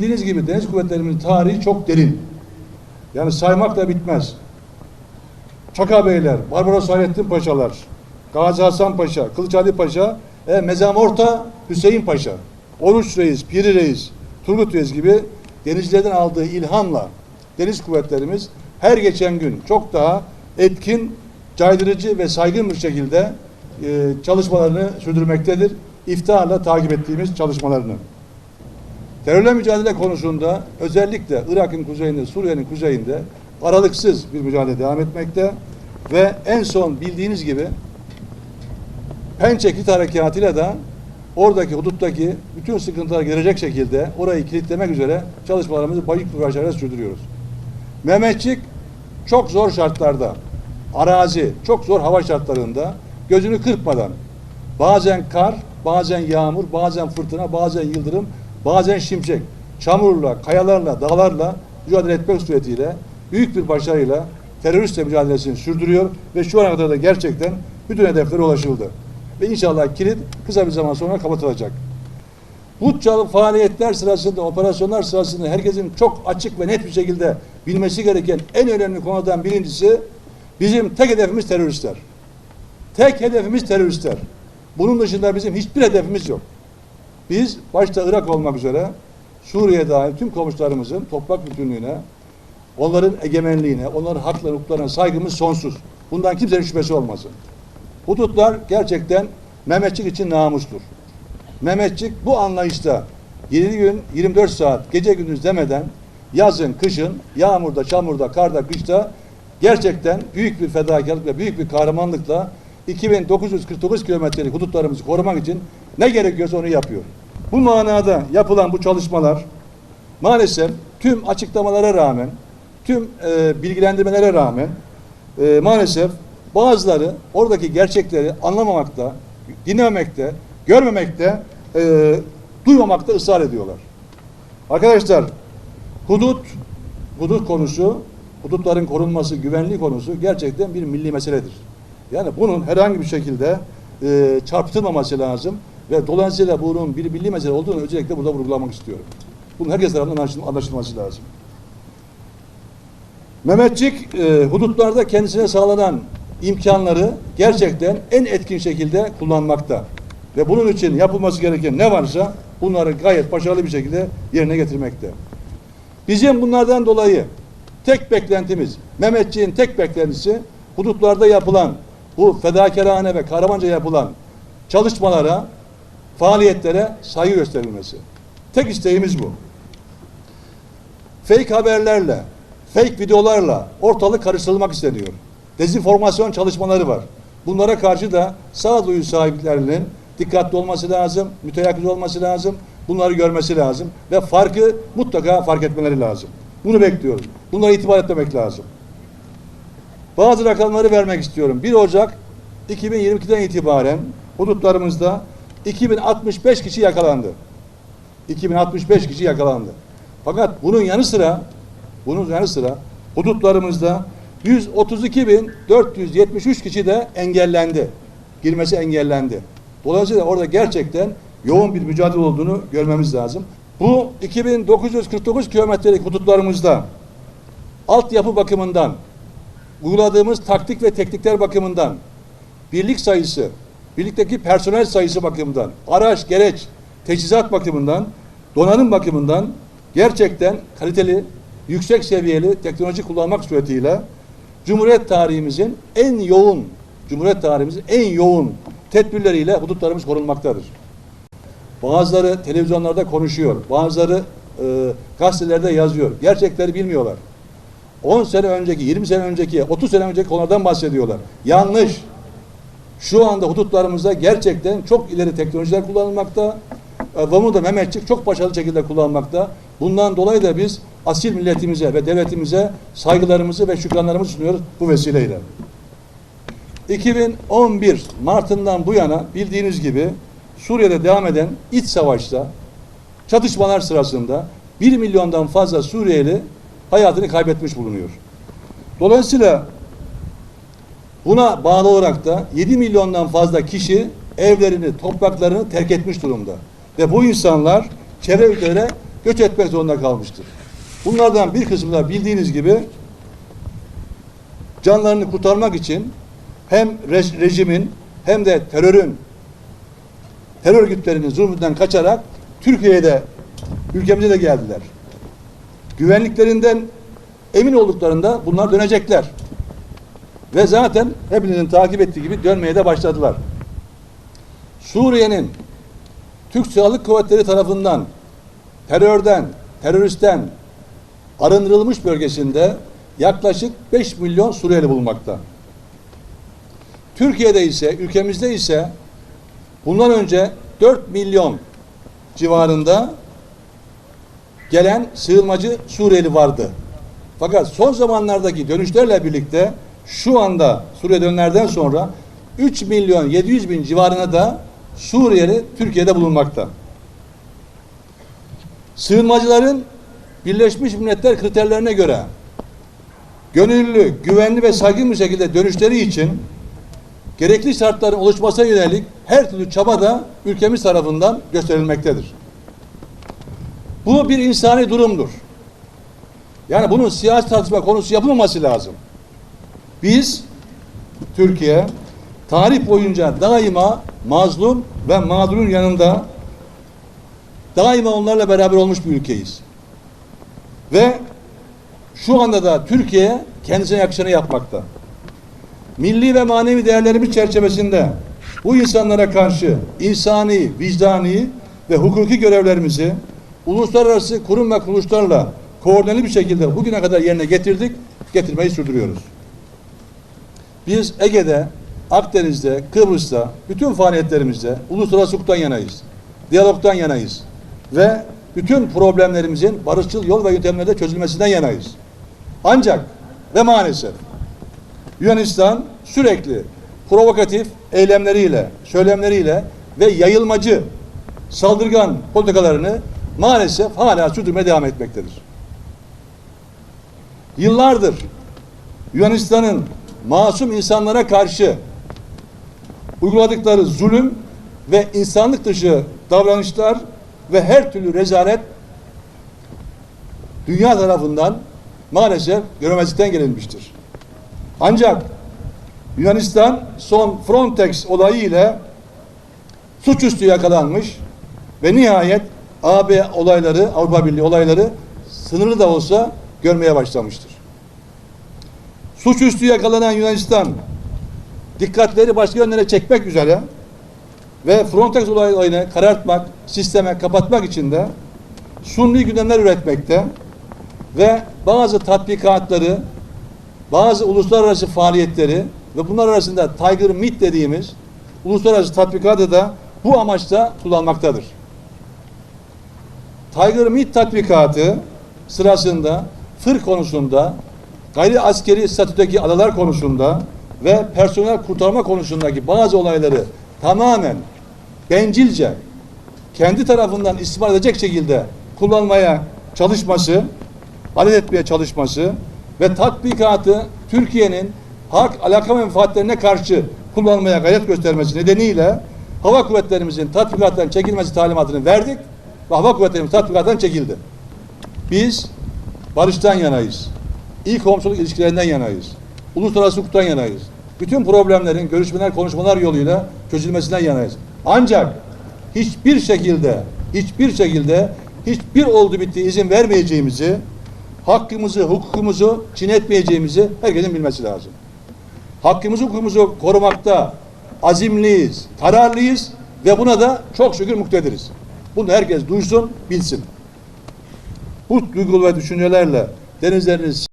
bildiğiniz gibi deniz kuvvetlerimizin tarihi çok derin. Yani saymakla bitmez. Çaka Beyler, Barbaros Hayrettin Paşalar, Gazi Hasan Paşa, Kılıç Ali Paşa, e, Mezamorta Hüseyin Paşa, Oruç Reis, Piri Reis, Turgut Reis gibi denizcilerden aldığı ilhamla deniz kuvvetlerimiz her geçen gün çok daha etkin, caydırıcı ve saygın bir şekilde e, çalışmalarını sürdürmektedir. İftiharla takip ettiğimiz çalışmalarını. Terörle mücadele konusunda özellikle Irak'ın kuzeyinde, Suriye'nin kuzeyinde aralıksız bir mücadele devam etmekte ve en son bildiğiniz gibi Pençe Kilit Harekatı'yla da oradaki huduttaki bütün sıkıntılar gelecek şekilde orayı kilitlemek üzere çalışmalarımızı bayık başarıyla sürdürüyoruz. Mehmetçik çok zor şartlarda, arazi, çok zor hava şartlarında gözünü kırpmadan bazen kar, bazen yağmur, bazen fırtına, bazen yıldırım, bazen şimşek, çamurla, kayalarla, dağlarla mücadele etmek suretiyle büyük bir başarıyla teröristle mücadelesini sürdürüyor ve şu ana kadar da gerçekten bütün hedeflere ulaşıldı. Ve inşallah kilit kısa bir zaman sonra kapatılacak. Bu faaliyetler sırasında, operasyonlar sırasında herkesin çok açık ve net bir şekilde bilmesi gereken en önemli konudan birincisi bizim tek hedefimiz teröristler. Tek hedefimiz teröristler. Bunun dışında bizim hiçbir hedefimiz yok. Biz başta Irak olmak üzere Suriye dahil tüm komşularımızın toprak bütünlüğüne, onların egemenliğine, onların haklarına, hukuklarına saygımız sonsuz. Bundan kimsenin şüphesi olmasın. Hudutlar gerçekten Mehmetçik için namustur. Mehmetçik bu anlayışta 7 gün 24 saat gece gündüz demeden yazın, kışın, yağmurda, çamurda, karda, kışta gerçekten büyük bir fedakarlık ve büyük bir kahramanlıkla 2949 kilometrelik hudutlarımızı korumak için ne gerekiyorsa onu yapıyor. Bu manada yapılan bu çalışmalar maalesef tüm açıklamalara rağmen, tüm e, bilgilendirmelere rağmen e, maalesef bazıları oradaki gerçekleri anlamamakta, dinlememekte, görmemekte, e, duymamakta ısrar ediyorlar. Arkadaşlar, hudut, hudut konusu, hudutların korunması, güvenliği konusu gerçekten bir milli meseledir. Yani bunun herhangi bir şekilde e, çarpıtılmaması lazım ve dolayısıyla bunun bir milli mesele olduğunu özellikle burada vurgulamak istiyorum. Bunun herkes tarafından anlaşıl- anlaşılması lazım. Mehmetçik e, hudutlarda kendisine sağlanan imkanları gerçekten en etkin şekilde kullanmakta. Ve bunun için yapılması gereken ne varsa bunları gayet başarılı bir şekilde yerine getirmekte. Bizim bunlardan dolayı tek beklentimiz, Mehmetçiğin tek beklentisi hudutlarda yapılan bu fedakarane ve kahramanca yapılan çalışmalara, faaliyetlere saygı gösterilmesi. Tek isteğimiz bu fake haberlerle, fake videolarla ortalık karıştırılmak isteniyor. Dezinformasyon çalışmaları var. Bunlara karşı da sağduyu sahiplerinin dikkatli olması lazım, müteyakkız olması lazım, bunları görmesi lazım ve farkı mutlaka fark etmeleri lazım. Bunu bekliyoruz. Bunlara itibar etmemek lazım. Bazı rakamları vermek istiyorum. 1 Ocak 2022'den itibaren hudutlarımızda 2065 kişi yakalandı. 2065 kişi yakalandı. Fakat bunun yanı sıra bunun yanı sıra hudutlarımızda 132.473 kişi de engellendi. Girmesi engellendi. Dolayısıyla orada gerçekten yoğun bir mücadele olduğunu görmemiz lazım. Bu 2949 kilometrelik hudutlarımızda altyapı bakımından uyguladığımız taktik ve teknikler bakımından birlik sayısı, birlikteki personel sayısı bakımından, araç, gereç, teçhizat bakımından, donanım bakımından gerçekten kaliteli, yüksek seviyeli teknoloji kullanmak suretiyle Cumhuriyet tarihimizin en yoğun, Cumhuriyet tarihimizin en yoğun tedbirleriyle hudutlarımız korunmaktadır. Bazıları televizyonlarda konuşuyor, bazıları e, gazetelerde yazıyor. Gerçekleri bilmiyorlar. 10 sene önceki, 20 sene önceki, 30 sene önceki konulardan bahsediyorlar. Yanlış. Şu anda hudutlarımızda gerçekten çok ileri teknolojiler kullanılmakta. E, bunu da Mehmetçik çok başarılı şekilde kullanmakta. Bundan dolayı da biz asil milletimize ve devletimize saygılarımızı ve şükranlarımızı sunuyoruz bu vesileyle. 2011 Mart'ından bu yana bildiğiniz gibi Suriye'de devam eden iç savaşta çatışmalar sırasında 1 milyondan fazla Suriyeli hayatını kaybetmiş bulunuyor. Dolayısıyla buna bağlı olarak da 7 milyondan fazla kişi evlerini, topraklarını terk etmiş durumda. Ve bu insanlar çevre ülkelere göç etmek zorunda kalmıştır. Bunlardan bir kısmı da bildiğiniz gibi canlarını kurtarmak için hem rej- rejimin hem de terörün terör örgütlerinin zulmünden kaçarak Türkiye'ye de ülkemize de geldiler. Güvenliklerinden emin olduklarında bunlar dönecekler. Ve zaten hepinizin takip ettiği gibi dönmeye de başladılar. Suriye'nin Türk Silahlı Kuvvetleri tarafından terörden, teröristten arındırılmış bölgesinde yaklaşık 5 milyon Suriyeli bulunmakta. Türkiye'de ise, ülkemizde ise bundan önce 4 milyon civarında gelen sığınmacı Suriyeli vardı. Fakat son zamanlardaki dönüşlerle birlikte şu anda Suriye dönlerden sonra 3 milyon 700 bin civarına da Suriyeli Türkiye'de bulunmakta. Sığınmacıların Birleşmiş Milletler kriterlerine göre gönüllü, güvenli ve saygın bir şekilde dönüşleri için gerekli şartların oluşmasına yönelik her türlü çaba da ülkemiz tarafından gösterilmektedir. Bu bir insani durumdur. Yani bunun siyasi tartışma konusu yapılmaması lazım. Biz Türkiye tarih boyunca daima mazlum ve mağdurun yanında daima onlarla beraber olmuş bir ülkeyiz. Ve şu anda da Türkiye kendisine yakışanı yapmakta. Milli ve manevi değerlerimiz çerçevesinde bu insanlara karşı insani, vicdani ve hukuki görevlerimizi uluslararası kurum ve kuruluşlarla koordineli bir şekilde bugüne kadar yerine getirdik, getirmeyi sürdürüyoruz. Biz Ege'de, Akdeniz'de, Kıbrıs'ta, bütün faaliyetlerimizde uluslararası hukuktan yanayız. Diyalogtan yanayız. Ve bütün problemlerimizin barışçıl yol ve yöntemlerle çözülmesinden yanayız. Ancak ve maalesef Yunanistan sürekli provokatif eylemleriyle, söylemleriyle ve yayılmacı saldırgan politikalarını maalesef hala sürdürmeye devam etmektedir. Yıllardır Yunanistan'ın masum insanlara karşı uyguladıkları zulüm ve insanlık dışı davranışlar ve her türlü rezalet dünya tarafından maalesef göremezlikten gelinmiştir. Ancak Yunanistan son Frontex olayı ile suçüstü yakalanmış ve nihayet AB olayları, Avrupa Birliği olayları sınırlı da olsa görmeye başlamıştır. Suçüstü yakalanan Yunanistan dikkatleri başka yönlere çekmek üzere ve Frontex olayını karartmak, sisteme kapatmak için de sunni gündemler üretmekte ve bazı tatbikatları, bazı uluslararası faaliyetleri ve bunlar arasında Tiger Meet dediğimiz uluslararası tatbikatı da bu amaçla kullanmaktadır. Tiger Meet tatbikatı sırasında fır konusunda, gayri askeri statüdeki adalar konusunda ve personel kurtarma konusundaki bazı olayları tamamen bencilce kendi tarafından istismar edecek şekilde kullanmaya çalışması, alet etmeye çalışması ve tatbikatı Türkiye'nin hak, alaka menfaatlerine karşı kullanmaya gayret göstermesi nedeniyle hava kuvvetlerimizin tatbikattan çekilmesi talimatını verdik ve hava kuvvetlerimiz tatbikattan çekildi. Biz barıştan yanayız. İyi komşuluk ilişkilerinden yanayız. Uluslararası hukuktan yanayız. Bütün problemlerin görüşmeler, konuşmalar yoluyla çözülmesinden yanayız. Ancak hiçbir şekilde, hiçbir şekilde hiçbir oldu bitti izin vermeyeceğimizi, hakkımızı, hukukumuzu çiğnetmeyeceğimizi herkesin bilmesi lazım. Hakkımızı, hukukumuzu korumakta azimliyiz, kararlıyız ve buna da çok şükür muktediriz. Bunu herkes duysun, bilsin. Bu duygu ve düşüncelerle denizleriniz